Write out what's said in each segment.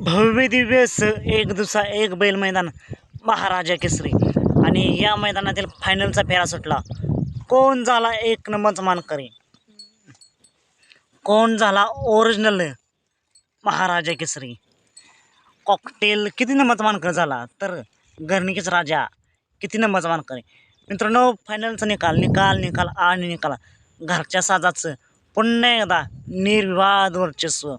भव्य दिव्य स एक दुसरा एक बैल मैदान महाराजा केसरी. आणि या मैदानातील फायनलचा फेरा सुटला. कोण झाला एक नंबरचा मानकरी? कोण झाला ओरिजिनल महाराजा केसरी? कॉकटेल किती नंबरचा मानकरी झाला? तर गर्णिकेच राजा किती नंबरचा मानकरी? मित्रांनो फायनलचा निकाल निकाल निकाल आणि निकाल. घरच्या साजाचं पुन्हा एकदा निर्विवाद वर्चस्व.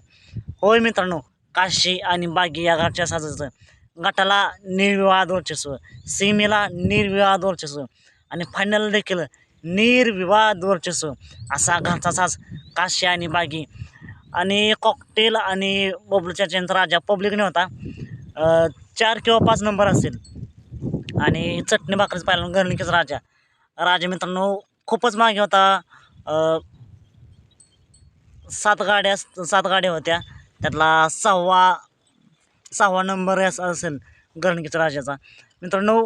होय मित्रांनो काशी आणि बागी या घरच्या साजाचं. गटाला निर्विवाद वर्चस्व सीमेला निर्विवाद वर्चस्व आणि फायनल देखील निर्विवाद वर्चस्व असा घरचा साज काशी आणि बागी. आणि कॉकटेल आणि बबलूच्या चेंचा राजा पब्लिकने होता. चार किंवा पाच नंबर असेल आणि चटणी भाकरीच पाहिला गर्णिकेच राजा. राजा मित्रांनो खूपच मागे होता. सात गाड्या सात गाड्या होत्या. त्यातला सहावा सहावा नंबर असा असेल गणकीच राजाचा. मित्रांनो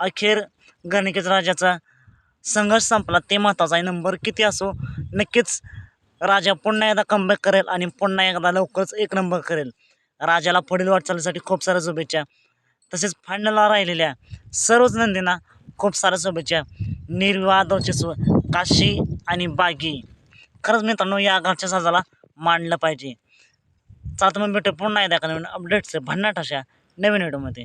अखेर गणकीच राजाचा संघर्ष संपला. ते महत्त्वाचा आहे. नंबर किती असो नक्कीच राजा पुन्हा एकदा कमबॅक करेल आणि पुन्हा एकदा लवकरच एक नंबर करेल. राजाला पुढील वाटचालीसाठी खूप साऱ्या शुभेच्छा. तसेच फायनलला राहिलेल्या सर्वच नंदींना खूप साऱ्या शुभेच्छा. निर्विवाद वर्चस्व काशी आणि बागी. खरंच मित्रांनो या घरच्या साजाला मांडलं पाहिजे. चालतं मग भेटू पुन्हा एकदा एका नवीन अपडेट्स भन्नाट अशा नवीन व्हिडिओमध्ये